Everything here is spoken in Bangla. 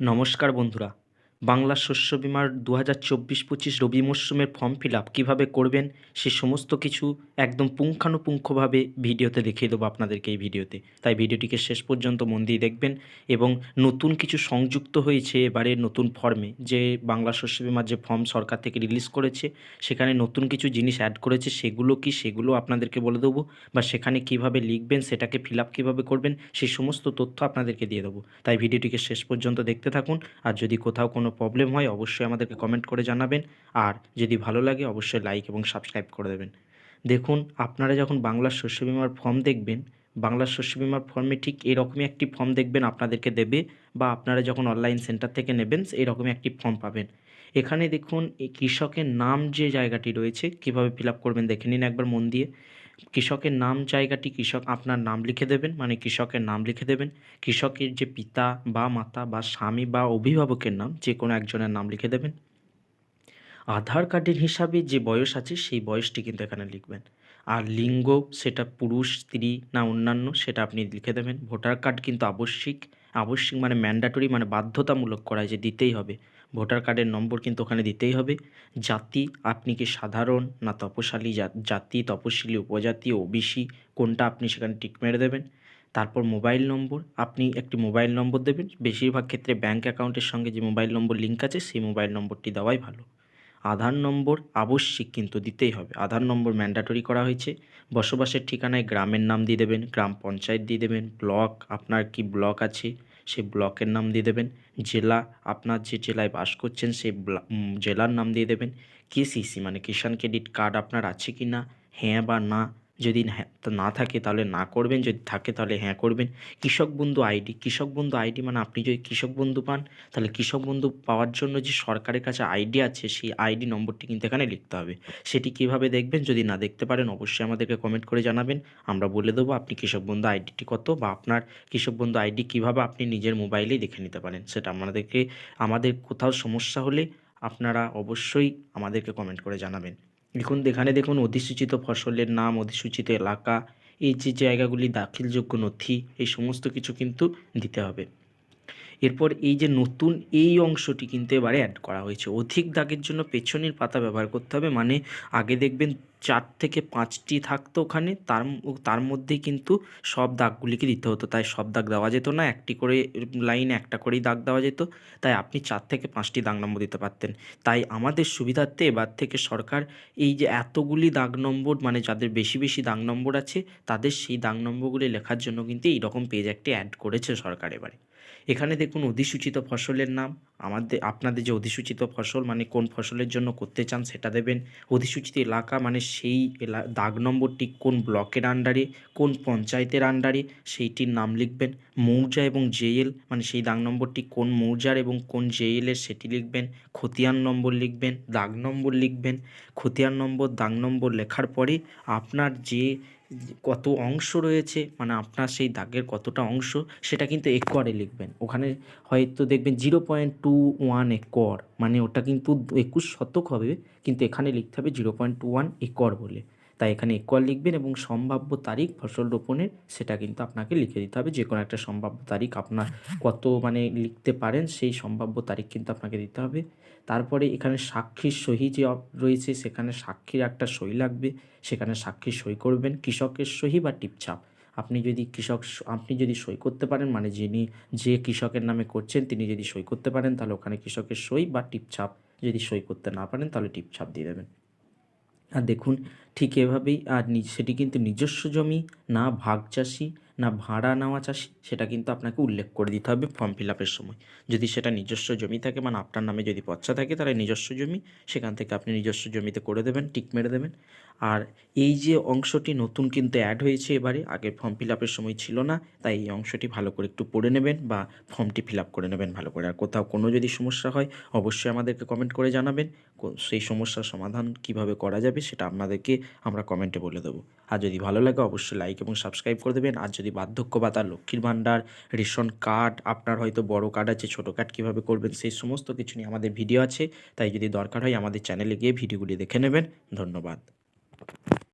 নমস্কার বন্ধুরা। বাংলা শস্য বিমার দু হাজার চব্বিশ পঁচিশ রবি মরশুমের ফর্ম ফিল আপ কীভাবে করবেন, সে সমস্ত কিছু একদম পুঙ্খানুপুঙ্খভাবে ভিডিওতে দেখিয়ে দেবো আপনাদেরকে এই ভিডিওতে। তাই ভিডিওটিকে শেষ পর্যন্ত মন দিয়ে দেখবেন এবং নতুন কিছু সংযুক্ত হয়েছে এবারে নতুন ফর্মে, যে বাংলা শস্য বিমার যে ফর্ম সরকার থেকে রিলিজ করেছে, সেখানে নতুন কিছু জিনিস অ্যাড করেছে, সেগুলো কি, সেগুলো আপনাদেরকে বলে দেবো বা সেখানে কীভাবে লিখবেন, সেটাকে ফিল আপ কীভাবে করবেন সেই সমস্ত তথ্য আপনাদেরকে দিয়ে দেবো। তাই ভিডিওটিকে শেষ পর্যন্ত দেখতে থাকুন, আর যদি কোথাও কোনো প্রবলেম হয়, অবশ্যই আমাদেরকে কমেন্ট করে জানাবেন। আর যদি ভালো লাগে, অবশ্যই লাইক এবং সাবস্ক্রাইব করে দেবেন। দেখুন, আপনারা যখন বাংলার শস্য বিমার ফর্ম দেখবেন বাংলার শস্য বিমার ফর্মে ঠিক এরকমই একটি ফর্ম দেখবেন আপনাদেরকে দেবে, বা আপনারা যখন অনলাইন সেন্টার থেকে নেবেন, এরকমই একটি ফর্ম পাবেন। এখানে দেখুন কৃষকের নাম যে জায়গাটি রয়েছে, কীভাবে ফিল করবেন, দেখে নিন একবার মন দিয়ে। কৃষকের নাম জায়গাটি কৃষক আপনার নাম লিখে দেবেন মানে কৃষকের নাম লিখে দেবেন। কৃষকের যে পিতা বা মাতা বা স্বামী বা অভিভাবকের নাম, যে কোনো একজনের নাম লিখে দেবেন। আধার কার্ডের হিসাবে যে বয়স আছে, সেই বয়সটি কিন্তু এখানে লিখবেন। আর লিঙ্গ, সেটা পুরুষ, স্ত্রী না অন্যান্য, সেটা আপনি লিখে দেবেন। ভোটার কার্ড কিন্তু আবশ্যিক। আবশ্যিক মানে ম্যান্ডাটরি মানে বাধ্যতামূলক করা যে দিতেই হবে। ভোটার কার্ডের নম্বর কিন্তু ওখানে দিতেই হবে। জাতি, আপনি কি সাধারণ না তপশালী? জাতি, তপশিলি, উপজাতি, ওবিসি, কোনটা আপনি সেখানে টিক মেরে দেবেন? তারপর মোবাইল নম্বর, আপনি একটি মোবাইল নম্বর দেবেন। বেশিরভাগ ক্ষেত্রে ব্যাঙ্ক অ্যাকাউন্টের সঙ্গে যে মোবাইল নম্বর লিঙ্ক আছে, সেই মোবাইল নম্বরটি দেওয়াই ভালো। আধার নম্বর আবশ্যিক কিন্তু দিতেই হবে। আধার নম্বর ম্যান্ডাটরি করা হয়েছে। বসবাসের ঠিকানায় গ্রামের নাম দিয়ে দেবেন, গ্রাম পঞ্চায়েত দিয়ে দেবেন, ব্লক, আপনার কি ব্লক আছে, সেই ব্লকের নাম দিয়ে দেবেন। জেলা, আপনার যে জেলায় বাস করছেন সেই জেলার নাম দিয়ে দেবেন। কেসিসি মানে কিষাণ ক্রেডিট কার্ড আপনার আছে কি না হ্যাঁ বা না? যদি না থাকে তাহলে না করবেন, যদি থাকে তাহলে হ্যাঁ করবেন। কৃষক বন্ধু আইডি, কৃষক বন্ধু আইডি মানে আপনি যদি কৃষক বন্ধু পান, তাহলে কৃষক বন্ধু পাওয়ার জন্য যে সরকারের কাছে আইডি আছে, সেই আইডি নম্বরটি কিন্তু এখানে লিখতে হবে। সেটি কীভাবে দেখবেন, যদি না দেখতে পারেন, অবশ্যই আমাদেরকে কমেন্ট করে জানাবেন। আমরা বলে দেবো আপনি কৃষক বন্ধু আইডিটি কত বা আপনার কৃষক বন্ধু আইডি কীভাবে আপনি নিজের মোবাইলেই দেখে নিতে পারেন। সেটা আমাদেরকে, আমাদের কোথাও সমস্যা হলে আপনারা অবশ্যই আমাদেরকে কমেন্ট করে জানাবেন। দেখুন এখানে দেখুন, অধিসূচিত ফসলের নাম, অধিসূচিত এলাকা, এই যে জায়গাগুলি দাখিলযোগ্য নথি, এই সমস্ত কিছু কিন্তু দিতে হবে। এরপর এই যে নতুন এই অংশটি কিন্তু এবারে অ্যাড করা হয়েছে। অধিক দাগের জন্য পেছনের পাতা ব্যবহার করতে হবে মানে আগে দেখবেন চার থেকে পাঁচটি থাকতো ওখানে, তার তার মধ্যেই কিন্তু সব দাগগুলিকে দিতে হতো। তাই সব দাগ দেওয়া যেত না, একটি করে লাইনে, একটা করেই দাগ দেওয়া যেত। তাই আপনি চার থেকে পাঁচটি দাগ নম্বর দিতে পারতেন। তাই আমাদের সুবিধার্থে এবার থেকে সরকার এই যে এতগুলি দাগ নম্বর মানে যাদের বেশি বেশি দাগ নম্বর আছে, তাদের সেই দাগ নম্বরগুলি লেখার জন্য কিন্তু এইরকম পেজ একটি অ্যাড করেছে সরকার এবারে। এখানে দেখুন অধিসূচিত ফসলের নাম, আমাদের, আপনাদের যে অধিসূচিত ফসল মানে কোন ফসলের জন্য করতে চান সেটা দেবেন। অধিসূচিত এলাকা মানে সেই এলা, দাগ নম্বরটি কোন ব্লকের আন্ডারে কোন পঞ্চায়েতের আন্ডারে সেইটির নাম লিখবেন। মৌজা এবং জেএল মানে সেই দাগ নম্বরটি কোন মৌজার এবং কোন জেএলের সেটি লিখবেন। খতিয়ান নম্বর লিখবেন, দাগ নম্বর লিখবেন। খতিয়ান নম্বর, দাগ নম্বর লেখার পরে আপনার যে কত অংশ রয়েছে মানে আপনার সেই দাগের কতটা অংশ, সেটা কিন্তু একরে লিখবেন। ওখানে হয়তো দেখবেন zero point two one acre মানে ওটা কিন্তু একুশ শতক হবে, কিন্তু এখানে লিখতে হবে zero point two one acre বলে। তাই এখানে একর লিখবেন এবং সম্ভাব্য তারিখ, ফসল রোপণের, সেটা কিন্তু আপনাকে লিখে দিতে হবে। যে কোনো একটা সম্ভাব্য তারিখ আপনার কত মানে লিখতে পারেন, সেই সম্ভাব্য তারিখ কিন্তু আপনাকে দিতে হবে। তারপরে এখানে সাক্ষীর সহি যে রয়েছে, সেখানে সাক্ষীর একটা সই লাগবে। সেখানে সাক্ষীর সই করবেন কৃষকের সহি বা টিপছাপ আপনি যদি কৃষক আপনি যদি সই করতে পারেন মানে যিনি, যে কৃষকের নামে করছেন, তিনি যদি সই করতে পারেন, তাহলে ওখানে কৃষকের সই বা টিপছাপ যদি সই করতে না পারেন, তাহলে টিপছাপ দিয়ে দেবেন। আর দেখুন ঠিক এভাবেই আর সেটি কিন্তু নিজস্ব জমি না ভাগ চাষি না ভাড়া নেওয়া চাষি, সেটা কিন্তু আপনাকে উল্লেখ করে দিতে হবে ফর্ম ফিল আপের সময়। যদি সেটা নিজস্ব জমি থাকে মানে আপনার নামে যদি পচ্চা থাকে, তাহলে নিজস্ব জমি, সেখান থেকে আপনি নিজস্ব জমিতে করে দেবেন, টিক মেরে দেবেন। আর এই যে অংশটি নতুন কিন্তু অ্যাড হয়েছে এবারে, আগে ফর্ম ফিল আপের সময় ছিল না, তাই এই অংশটি ভালো করে একটু পড়ে নেবেন বা ফর্মটি ফিল আপ করে নেবেন ভালো করে। আর কোথাও কোনো যদি সমস্যা হয়, অবশ্যই আমাদেরকে কমেন্ট করে জানাবেন সেই সমস্যার সমাধান কীভাবে করা যাবে, সেটা আপনাদেরকে আমরা কমেন্টে বলে দেবো। আর যদি ভালো লাগে অবশ্যই লাইক এবং সাবস্ক্রাইব করে দেবেন। আর যদি বার্ধক্য ভাতা লক্ষ্মীর ভাণ্ডার, রেশন কার্ড আপনার হয়তো বড় কার্ড আছে, ছোটো কার্ড কীভাবে করবেন, সেই সমস্ত কিছু নিয়ে আমাদের ভিডিও আছে। তাই যদি দরকার হয় আমাদের চ্যানেলে গিয়ে ভিডিওগুলি দেখে নেবেন। ধন্যবাদ।